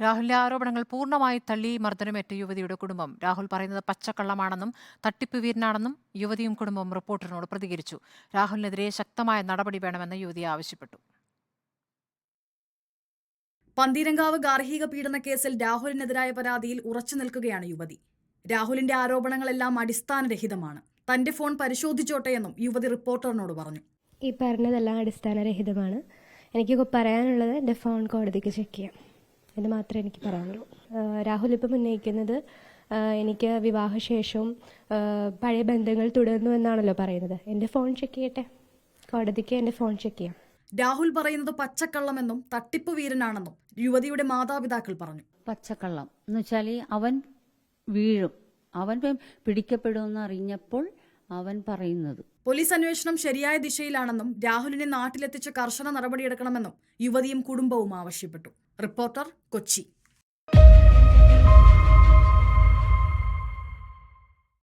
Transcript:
രാഹുലിന്റെ ആരോപണങ്ങൾ പൂർണമായി തള്ളി മർദ്ദനമേറ്റ യുവതിയുടെ കുടുംബം. രാഹുൽ പറയുന്നത് പച്ചക്കള്ളമാണെന്നും തട്ടിപ്പ് വീരനാണെന്നും യുവതിയും കുടുംബവും റിപ്പോർട്ടറിനോട് പ്രതികരിച്ചു. രാഹുലിനെതിരെ ശക്തമായ നടപടി വേണമെന്ന് യുവതി ആവശ്യപ്പെട്ടു. പന്തീരങ്കാവ് ഗാർഹിക പീഡന കേസിൽ രാഹുലിനെതിരായ പരാതിയിൽ ഉറച്ചു നിൽക്കുകയാണ് യുവതി. രാഹുലിന്റെ ആരോപണങ്ങളെല്ലാം അടിസ്ഥാനരഹിതമാണ്. തന്റെ ഫോൺ പരിശോധിച്ചോട്ടെയെന്നും യുവതി റിപ്പോർട്ടറിനോട് പറഞ്ഞു. ഈ പറഞ്ഞതെല്ലാം അടിസ്ഥാനരഹിതമാണ്. എനിക്ക് പറയാനുള്ളത് എന്റെ ഫോൺ കോടതിക്ക് ചെക്ക് ചെയ്യാം. എന്ന് മാത്രമേ എനിക്ക് പറയാനുള്ളൂ. രാഹുൽ ഇപ്പം ഉന്നയിക്കുന്നത് എനിക്ക് വിവാഹശേഷവും പഴയ ബന്ധങ്ങൾ തുടർന്നു എന്നാണല്ലോ പറയുന്നത്. എന്റെ ഫോൺ ചെക്ക് ചെയ്യട്ടെ? കോടതിക്ക് എന്റെ ഫോൺ ചെക്ക് ചെയ്യാം. രാഹുൽ പറയുന്നത് പച്ചക്കള്ളമെന്നും തട്ടിപ്പ് വീരനാണെന്നും യുവതിയുടെ മാതാപിതാക്കൾ പറഞ്ഞു. പച്ചക്കള്ളം. എന്ന് വെച്ചാൽ അവൻ വീഴും. അവൻ പി- പിടിക്കപ്പെടുമെന്ന് അറിഞ്ഞപ്പോൾ അവൻ പറയുന്നത്. പോലീസ് അന്വേഷണം ശരിയായ ദിശയിലാണെന്നും രാഹുലിനെ നാട്ടിലെത്തിച്ച് കർശന നടപടിയെടുക്കണമെന്നും യുവതിയും കുടുംബവും ആവശ്യപ്പെട്ടു. റിപ്പോർട്ടർ കൊച്ചി.